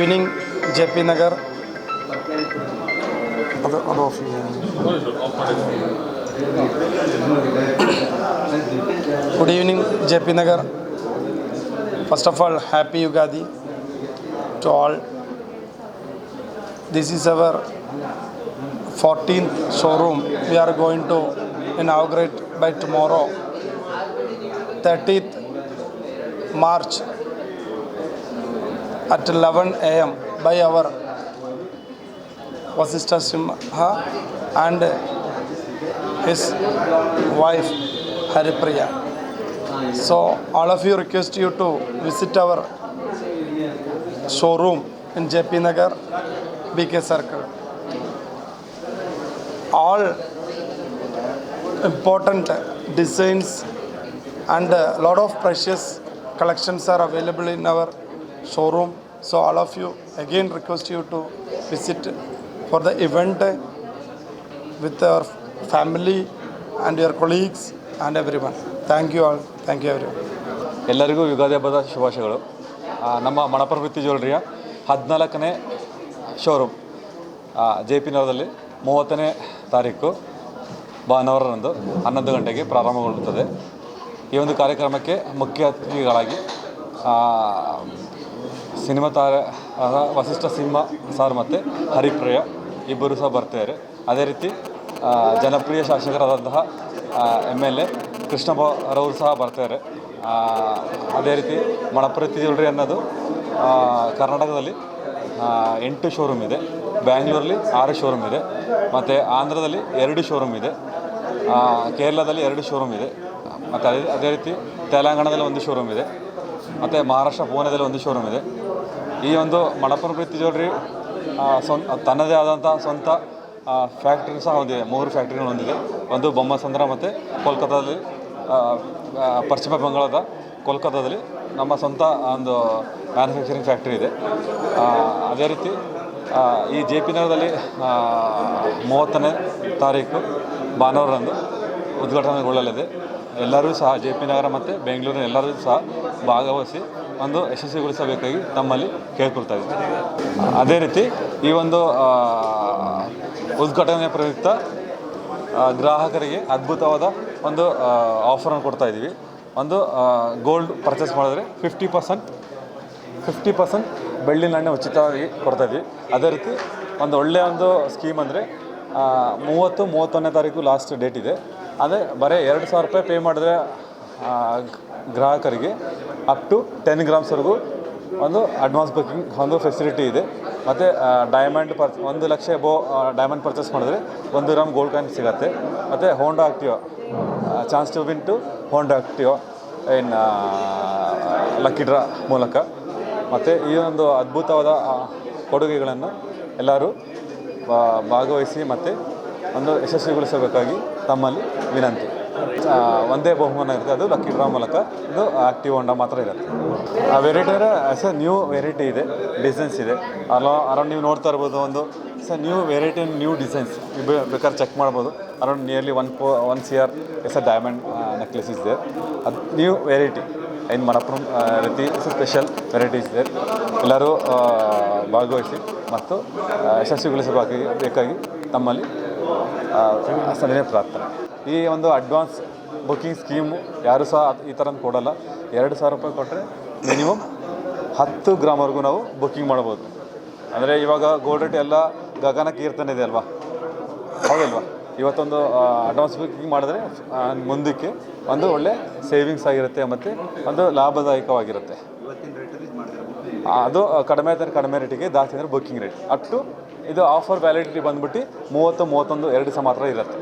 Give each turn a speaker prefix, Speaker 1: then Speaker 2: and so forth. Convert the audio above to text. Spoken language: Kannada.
Speaker 1: Good evening, JP Nagar. Other of you. Good evening, JP Nagar. First of all, happy Yugadi to all. This is our 14th showroom. We are going to inaugurate by tomorrow, 30th March at 11 am by our Vasishta Simha and his wife Haripriya. So all of you request you to visit our showroom in JP Nagar, BK Circle. All important designs and a lot of precious collections are available in our showroom. So all of you, again request you to visit for the event with our family and your colleagues and everyone. Thank you all. Thank you everyone.
Speaker 2: ಎಲ್ಲರಿಗೂ ಯುಗಾದಿ ಹಬ್ಬದ ಶುಭಾಶಯಗಳು ನಮ್ಮ ಮಣಪ್ರವೃತ್ತಿ ಜ್ಯುವೆಲ್ರಿಯ ಹದಿನಾಲ್ಕನೇ ಶೋರೂಮ್ ಜೆ ಪಿ ನಗರದಲ್ಲಿ ಮೂವತ್ತನೇ ತಾರೀಕು ಭಾನುವಾರರಂದು ಹನ್ನೊಂದು ಗಂಟೆಗೆ ಪ್ರಾರಂಭಗೊಳ್ಳುತ್ತದೆ ಈ ಒಂದು ಕಾರ್ಯಕ್ರಮಕ್ಕೆ ಮುಖ್ಯ ಅತಿಥಿಗಳಾಗಿ ಸಿನಿಮಾ ತಾರ ವಸಿಷ್ಠ ಸಿಂಹ ಸರ್ ಮತ್ತು ಹರಿಪ್ರಿಯ ಇಬ್ಬರು ಸಹ ಬರ್ತಿದ್ದಾರೆ ಅದೇ ರೀತಿ ಜನಪ್ರಿಯ ಶಾಸಕರಾದಂತಹ ಎಮ್ ಎಲ್ ಎ ಕೃಷ್ಣ ರವರು ಸಹ ಬರ್ತಾರೆ ಅದೇ ರೀತಿ ಮಣಪ್ರತಿ ಜ್ಯುವೆಲ್ರಿ ಅನ್ನೋದು ಕರ್ನಾಟಕದಲ್ಲಿ ಎಂಟು ಶೋರೂಮ್ ಇದೆ ಬ್ಯಾಂಗ್ಳೂರಲ್ಲಿ ಆರು ಶೋರೂಮ್ ಇದೆ ಮತ್ತು ಆಂಧ್ರದಲ್ಲಿ ಎರಡು ಶೋರೂಮ್ ಇದೆ ಕೇರಳದಲ್ಲಿ ಎರಡು ಶೋರೂಮ್ ಇದೆ ಮತ್ತು ಅದೇ ಅದೇ ರೀತಿ ತೆಲಂಗಾಣದಲ್ಲಿ ಒಂದು ಶೋರೂಮ್ ಇದೆ ಮತ್ತು ಮಹಾರಾಷ್ಟ್ರ ಪುಣೆದಲ್ಲಿ ಒಂದು ಶೋರೂಮ್ ಇದೆ ಈ ಒಂದು ಮಣಪುರ ಪ್ರೀತಿ ಜ್ಯುವೆಲ್ರಿ ಸ್ವಂತ ತನ್ನದೇ ಆದಂಥ ಸ್ವಂತ ಫ್ಯಾಕ್ಟ್ರಿ ಸಹ ಹೊಂದಿದೆ ಮೂರು ಫ್ಯಾಕ್ಟ್ರಿಗಳು ಹೊಂದಿದೆ ಒಂದು ಬೊಮ್ಮಸಂದ್ರ ಮತ್ತು ಕೋಲ್ಕತ್ತಾದಲ್ಲಿ ಪಶ್ಚಿಮ ಬಂಗಾಳದ ಕೋಲ್ಕತ್ತಾದಲ್ಲಿ ನಮ್ಮ ಸ್ವಂತ ಒಂದು ಮ್ಯಾನುಫ್ಯಾಕ್ಚರಿಂಗ್ ಫ್ಯಾಕ್ಟ್ರಿ ಇದೆ ಅದೇ ರೀತಿ ಈ ಜೆ ಪಿ ನಗರದಲ್ಲಿ ಮೂವತ್ತನೇ ತಾರೀಕು ಭಾನುವಾರದಂದು ಉದ್ಘಾಟನೆಗೊಳ್ಳಲಿದೆ ಎಲ್ಲರೂ ಸಹ ಜೆ ಪಿ ನಗರ ಮತ್ತು ಬೆಂಗಳೂರಿನ ಎಲ್ಲರೂ ಸಹ ಭಾಗವಹಿಸಿ ಒಂದು ಯಶಸ್ವಿಗೊಳಿಸಬೇಕಾಗಿ ತಮ್ಮಲ್ಲಿ ಕೇಳ್ಕೊಳ್ತಾ ಇದ್ದೀವಿ ಅದೇ ರೀತಿ ಈ ಒಂದು ಉದ್ಘಾಟನೆ ಪ್ರಯುಕ್ತ ಗ್ರಾಹಕರಿಗೆ ಅದ್ಭುತವಾದ ಒಂದು ಆಫರನ್ನು ಕೊಡ್ತಾ ಇದ್ದೀವಿ ಒಂದು ಗೋಲ್ಡ್ ಪರ್ಚೇಸ್ ಮಾಡಿದ್ರೆ ಫಿಫ್ಟಿ ಪರ್ಸೆಂಟ್ ಫಿಫ್ಟಿ ಪರ್ಸೆಂಟ್ ಬೆಳ್ಳಿ ನಾಣ್ಯ ಉಚಿತವಾಗಿ ಕೊಡ್ತಾ ಇದ್ದೀವಿ ಅದೇ ರೀತಿ ಒಂದು ಒಳ್ಳೆಯ ಒಂದು ಸ್ಕೀಮ್ ಅಂದರೆ ಮೂವತ್ತು ಮೂವತ್ತೊಂದನೇ ತಾರೀಕು ಲಾಸ್ಟ್ ಡೇಟ್ ಇದೆ ಅದೇ ಬರೀ ಎರಡು ಸಾವಿರ ರೂಪಾಯಿ ಪೇ ಮಾಡಿದ್ರೆ ಗ್ರಾಹಕರಿಗೆ ಅಪ್ ಟು ಟೆನ್ ಗ್ರಾಮ್ಸ್ವರೆಗೂ ಒಂದು ಅಡ್ವಾನ್ಸ್ ಬುಕ್ಕಿಂಗ್ ಒಂದು ಫೆಸಿಲಿಟಿ ಇದೆ ಮತ್ತು ಡೈಮಂಡ್ ಪರ್ ಒಂದು ಲಕ್ಷ ಬೋ ಡೈಮಂಡ್ ಪರ್ಚೇಸ್ ಮಾಡಿದ್ರೆ ಒಂದು ಗ್ರಾಮ್ ಗೋಲ್ಡ್ ಕಾಯಿನ್ ಸಿಗುತ್ತೆ ಮತ್ತು Honda Activa chance to win two Honda Activa in lucky draw ಮೂಲಕ ಮತ್ತು ಈ ಒಂದು ಅದ್ಭುತವಾದ ಕೊಡುಗೆಗಳನ್ನು ಎಲ್ಲರೂ ಭಾಗವಹಿಸಿ ಮತ್ತು ಒಂದು ಯಶಸ್ವಿಗೊಳಿಸಬೇಕಾಗಿ ತಮ್ಮಲ್ಲಿ ವಿನಂತಿ ಒಂದೇ ಬಹುಮಾನ ಇರುತ್ತೆ ಅದು ಲಕ್ಕಿ ಡ್ರಾ ಮೂಲಕ ಇದು ಆಕ್ಟಿವ್ ಹೊಂಡ ಮಾತ್ರ ಇರುತ್ತೆ ಆ ವೆರೈಟಿ ಅಂದರೆ ಸರ್ ನ್ಯೂ ವೆರೈಟಿ ಇದೆ ಡಿಸೈನ್ಸ್ ಇದೆ ಅಲೋ ಅರೌಂಡ್ ನೀವು ನೋಡ್ತಾ ಇರ್ಬೋದು ಒಂದು sir new variety new designs ಬೇಕಾದ್ರೆ ಚೆಕ್ ಮಾಡ್ಬೋದು around nearly one for once year S A diamond necklace ಇದೆ ಅದು ನ್ಯೂ ವೆರೈಟಿ ಇನ್ ಮಣಪುರಂ ರೀತಿ ಸ್ಪೆಷಲ್ ವೆರೈಟೀಸ್ ಇದೆ ಎಲ್ಲರೂ ಭಾಗವಹಿಸಿ ಮತ್ತು ಯಶಸ್ವಿಗೊಳಿಸಬೇಕಾಗಿ ಬೇಕಾಗಿ ತಮ್ಮಲ್ಲಿ ಸದನೆ ಪ್ರಾರ್ಥನೆ ಈ ಒಂದು ಅಡ್ವಾನ್ಸ್ ಬುಕ್ಕಿಂಗ್ ಸ್ಕೀಮು ಯಾರು ಸಹ ಈ ಥರ ಕೊಡಲ್ಲ ಎರಡು ಸಾವಿರ ರೂಪಾಯಿ ಕೊಟ್ಟರೆ ಮಿನಿಮಮ್ ಹತ್ತು ಗ್ರಾಮ್ವರೆಗೂ ನಾವು ಬುಕ್ಕಿಂಗ್ ಮಾಡ್ಬೋದು ಅಂದರೆ ಇವಾಗ ಗೋಲ್ಡ್ ರೇಟ್ ಎಲ್ಲ ಕೀರ್ತನೆ ಇದೆ ಅಲ್ವಾ ಹೌದಲ್ವಾ ಇವತ್ತೊಂದು ಅಡ್ವಾನ್ಸ್ ಬುಕ್ಕಿಂಗ್ ಮಾಡಿದ್ರೆ ಮುಂದಕ್ಕೆ ಒಂದು ಒಳ್ಳೆ ಸೇವಿಂಗ್ಸ್ ಆಗಿರುತ್ತೆ ಮತ್ತು ಒಂದು ಲಾಭದಾಯಕವಾಗಿರುತ್ತೆ ಅದು ಕಡಿಮೆ ಆದರೆ ಕಡಿಮೆ ರೇಟಿಗೆ ಜಾಸ್ತಿ ಅಂದರೆ ಬುಕ್ಕಿಂಗ್ ರೇಟ್ ಅಷ್ಟು ಇದು ಆಫರ್ ವ್ಯಾಲಿಡಿಟಿ ಬಂದ್ಬಿಟ್ಟು ಮೂವತ್ತು ಮೂವತ್ತೊಂದು ಎರಡು ದಿವಸ ಮಾತ್ರ ಇರುತ್ತೆ